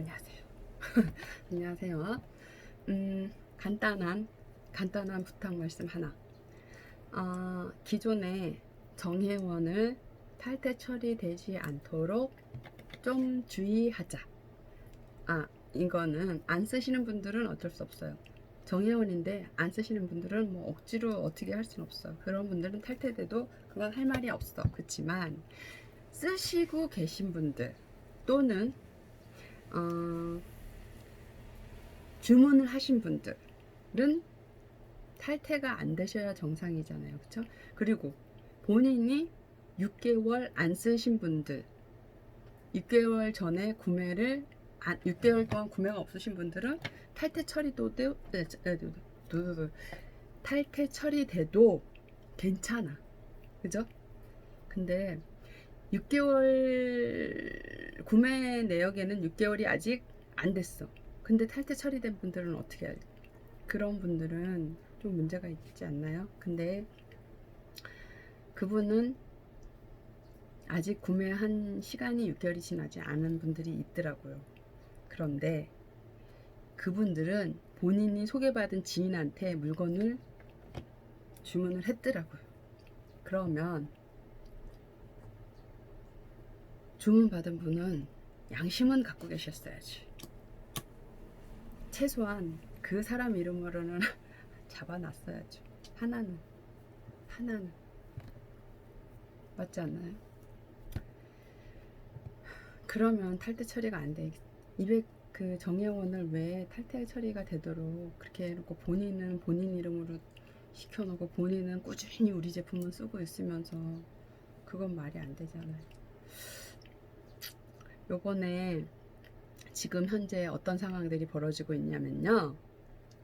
안녕하세요. 안녕하세요. 음, 간단한 간단한 부탁 말씀 하나. 어, 기존에 정회원을 탈퇴 처리되지 않도록 좀 주의하자. 아, 이거는 안 쓰시는 분들은 어쩔 수 없어요. 정회원인데 안 쓰시는 분들은 뭐 억지로 어떻게 할 수는 없어. 그런 분들은 탈퇴돼도 그건 할 말이 없어. 그렇지만 쓰시고 계신 분들 또는 어, 주문을 하신 분들은 탈퇴가 안 되셔야 정상이잖아요. 그렇죠? 그리고 본인이 6개월 안 쓰신 분들 6개월 전에 구매를 안, 6개월 동안 구매가 없으신 분들은 탈퇴 처리도 네, 네, 네. 탈퇴 처리돼도 괜찮아. 그죠? 근데 6개월 구매 내역에는 6개월이 아직 안 됐어. 근데 탈퇴 처리된 분들은 어떻게 돼? 그런 분들은 좀 문제가 있지 않나요? 근데 그분은 아직 구매한 시간이 6개월이 지나지 않은 분들이 있더라고요. 그런데 그분들은 본인이 소개받은 지인한테 물건을 주문을 했더라고요. 그러면 주문받은 분은 양심은 갖고 계셨어야지. 최소한 그 사람 이름으로는 잡아놨어야죠. 하나는. 하나는. 맞지 않나요? 그러면 탈퇴 처리가 안 돼. 200, 그 정예원을 왜 탈퇴 처리가 되도록 그렇게 해놓고 본인은 본인 이름으로 시켜놓고 본인은 꾸준히 우리 제품을 쓰고 있으면서 그건 말이 안 되잖아요. 요번에 지금 현재 어떤 상황들이 벌어지고 있냐면요.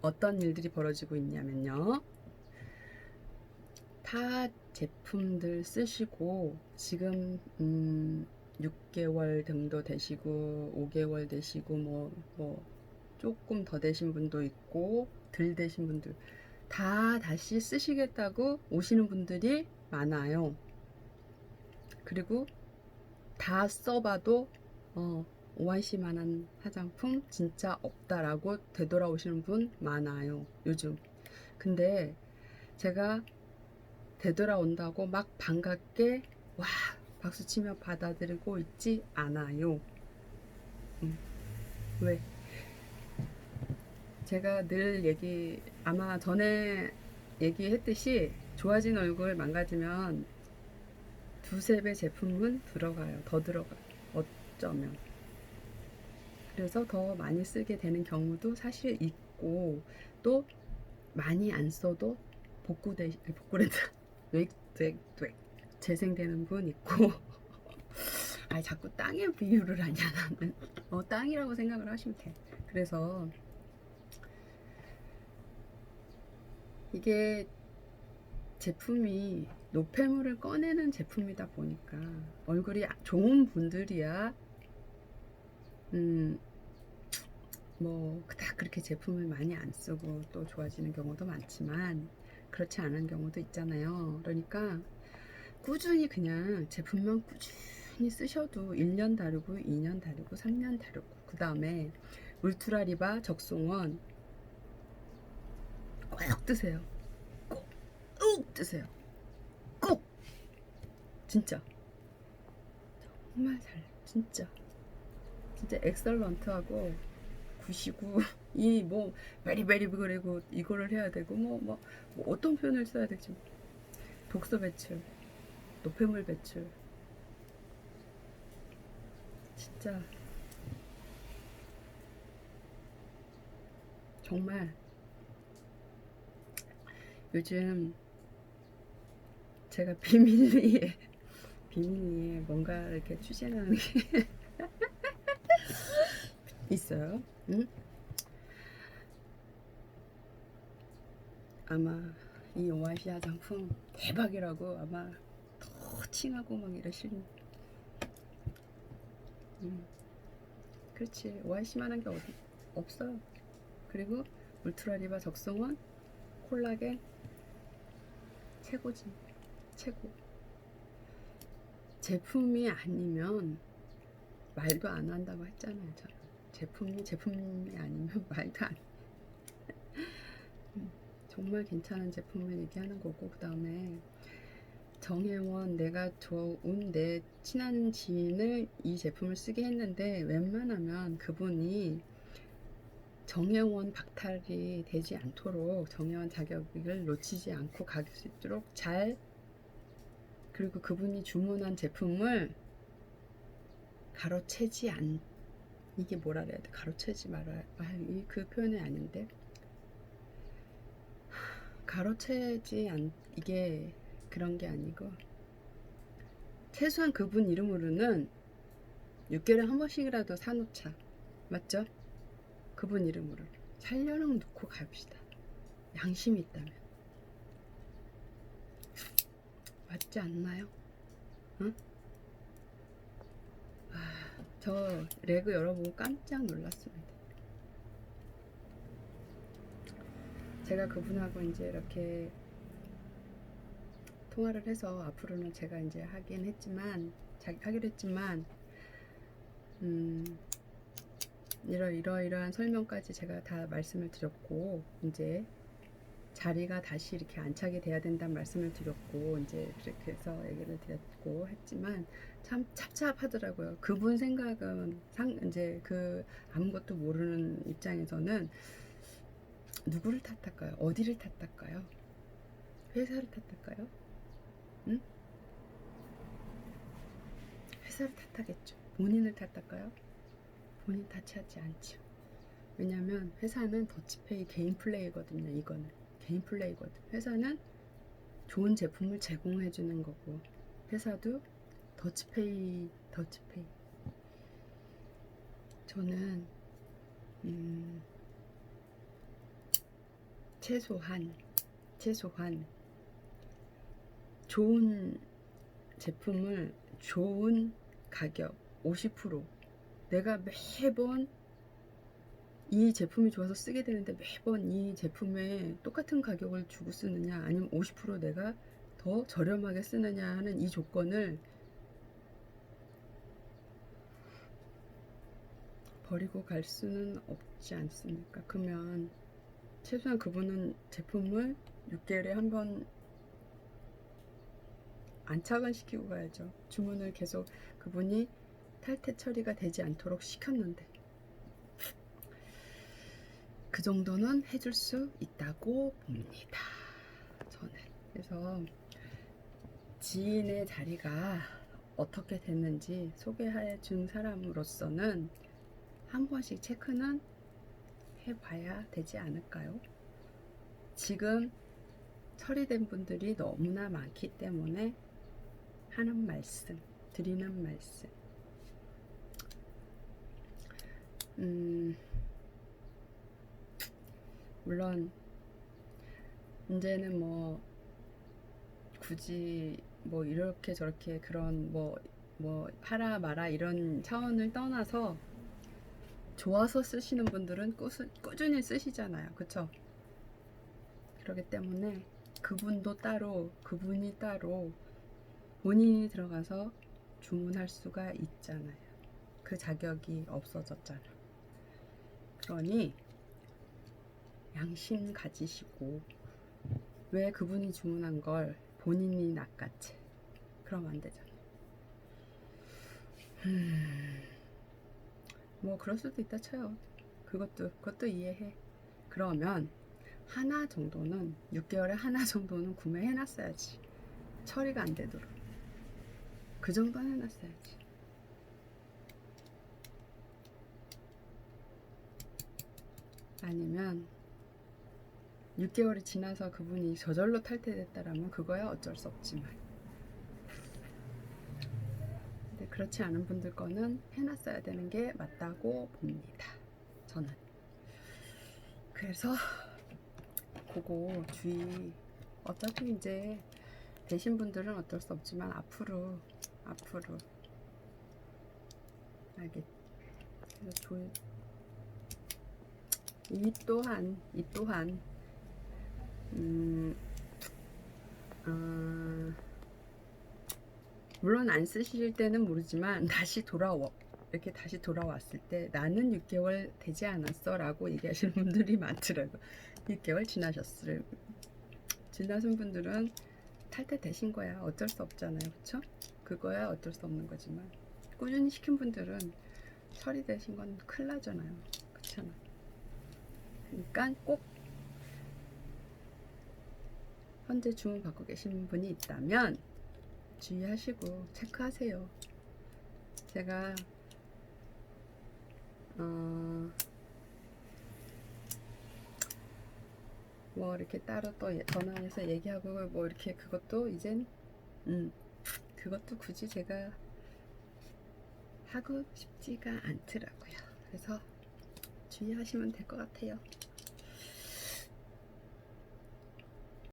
어떤 일들이 벌어지고 있냐면요. 타 제품들 쓰시고 지금 음 6개월 정도 되시고 5개월 되시고 뭐, 뭐 조금 더 되신 분도 있고 덜 되신 분들 다 다시 쓰시겠다고 오시는 분들이 많아요. 그리고 다 써봐도 어, OIC만한 화장품 진짜 없다라고 되돌아오시는 분 많아요. 요즘. 근데 제가 되돌아온다고 막 반갑게 와 박수 치며 받아들이고 있지 않아요. 음. 왜? 제가 늘 얘기 아마 전에 얘기했듯이 좋아진 얼굴 망가지면 두세 배 제품은 들어가요. 더 들어가요. 어쩌면. 그래서 더 많이 쓰게 되는 경우도 사실 있고 또 많이 안 써도 복구돼 복구된다. 뇌뇌뇌 재생되는 분 있고 아 자꾸 땅에 비유를 하냐 나는 어 땅이라고 생각을 하시면 돼. 그래서 이게 제품이 노폐물을 꺼내는 제품이다 보니까 얼굴이 좋은 분들이야 음, 뭐 그닥 그렇게 제품을 많이 안 쓰고 또 좋아지는 경우도 많지만 그렇지 않은 경우도 있잖아요. 그러니까 꾸준히 그냥 제품만 꾸준히 쓰셔도 1년 다르고 2년 다르고 3년 다르고 그 다음에 울트라 리바 적송원 꼭 드세요. 꼭, 꼭 드세요. 꼭 진짜 정말 잘 진짜 진짜 엑설런트하고 구시고 이뭐 베리 베리 그리고 이거를 해야 되고 뭐, 뭐, 뭐 어떤 표현을 써야 될지 독소 배출 노폐물 배출. 진짜 정말 요즘 제가 비밀리에 비밀리에 뭔가 이렇게 추진하는 게 있어요. 응? 아마 이 오아시 화장품 대박이라고 아마 더 칭하고 막 이러시는. 음. 그렇지 오아시만한 게 어디 없어요. 그리고 울트라 리바 적성원 콜라겐 최고지 최고. 제품이 아니면 말도 안 한다고 했잖아요. 저는 제품이 제품이 아니면 말도 안. 음, 정말 괜찮은 제품을 얘기하는 거고 그 다음에 정혜원 내가 좋은 내 친한 지인을 이 제품을 쓰게 했는데 웬만하면 그분이 정혜원 박탈이 되지 않도록 정혜원 자격을 놓치지 않고 갈수 있도록 잘 그리고 그분이 주문한 제품을 가로채지 않 이게 뭐라 그래야 돼? 가로채지 말아야 아그 표현이 아닌데. 가로채지 않 이게 그런 게 아니고. 최소한 그분 이름으로는 6개월에 한 번씩이라도 사놓자. 맞죠? 그분 이름으로. 살려놓고 놓고 갑시다. 양심이 있다면. 맞지 않나요? 응? 아, 저 레그 열어보고 깜짝 놀랐습니다. 제가 그분하고 이제 이렇게 통화를 해서 앞으로는 제가 이제 하긴 했지만 자, 하기로 했지만 음 이러 이러이러한 설명까지 제가 다 말씀을 드렸고 이제 자리가 다시 이렇게 안착이 돼야 된다는 말씀을 드렸고 이제 그렇게 해서 얘기를 드렸고 했지만 참 찹찹하더라고요. 그분 생각은 상 이제 그 아무것도 모르는 입장에서는 누구를 탓할까요? 어디를 탓할까요? 회사를 탓할까요? 응? 회사를 탓하겠죠. 본인을 탓할까요? 본인 탓하지 않죠. 왜냐하면 회사는 더치페이 개인 플레이거든요. 이거는 개인 플레이거든. 회사는 좋은 제품을 제공해 주는 거고 회사도 더치페이 더치페이. 저는 음, 최소한 최소한 좋은 제품을 좋은 가격 50% 내가 매번 이 제품이 좋아서 쓰게 되는데 매번 이 제품에 똑같은 가격을 주고 쓰느냐 아니면 50% 내가 더 저렴하게 쓰느냐 하는 이 조건을 버리고 갈 수는 없지 않습니까? 그러면 최소한 그분은 제품을 6개월에 한 번 안착은 시키고 가야죠. 주문을 계속 그분이 탈퇴 처리가 되지 않도록 시켰는데 그 정도는 해줄 수 있다고 봅니다. 저는 그래서 지인의 자리가 어떻게 됐는지 소개해 준 사람으로서는 한 번씩 체크는 해봐야 되지 않을까요? 지금 처리된 분들이 너무나 많기 때문에 하는 말씀, 드리는 말씀. 음, 물론, 이제는 뭐, 굳이 뭐 이렇게 저렇게 그런 뭐, 뭐, 팔아 마라 이런 차원을 떠나서 좋아서 쓰시는 분들은 꾸수, 꾸준히 쓰시잖아요. 그쵸? 그렇기 때문에 그분도 따로, 그분이 따로 본인이 들어가서 주문할 수가 있잖아요. 그 자격이 없어졌잖아. 그러니 양심 가지시고 왜 그분이 주문한 걸 본인이 낚아채? 그러면 안 되잖아. 음, 뭐 그럴 수도 있다 쳐요. 그것도 그것도 이해해. 그러면 하나 정도는 6개월에 하나 정도는 구매해 놨어야지. 처리가 안 되도록. 그 정도는 해 놨어야지. 아니면 6개월이 지나서 그분이 저절로 탈퇴됐다라면 그거야 어쩔 수 없지만. 근데 그렇지 않은 분들 거는 해놨어야 되는 게 맞다고 봅니다. 저는. 그래서 그거 주의. 어차피 이제 되신 분들은 어쩔 수 없지만 앞으로 앞으로 알겠. 그래서 조. 이 또한 이 또한 음, 어, 물론 안 쓰실 때는 모르지만 다시 돌아와 이렇게 다시 돌아왔을 때 나는 6개월 되지 않았어 라고 얘기하시는 분들이 많더라고요. 6개월 지나셨을 지나신 분들은 탈퇴 되신 거야. 어쩔 수 없잖아요. 그쵸? 그거야 어쩔 수 없는 거지만 꾸준히 시킨 분들은 처리되신 건 큰일 나잖아요. 그렇잖아. 그러니까 꼭 현재 주문 받고 계신 분이 있다면 주의하시고 체크하세요. 제가 어, 뭐 이렇게 따로 또 예- 전화해서 얘기하고 뭐 이렇게 그것도 이젠 음 그것도 굳이 제가 하고 싶지가 않더라고요. 그래서 주의하시면 될 것 같아요.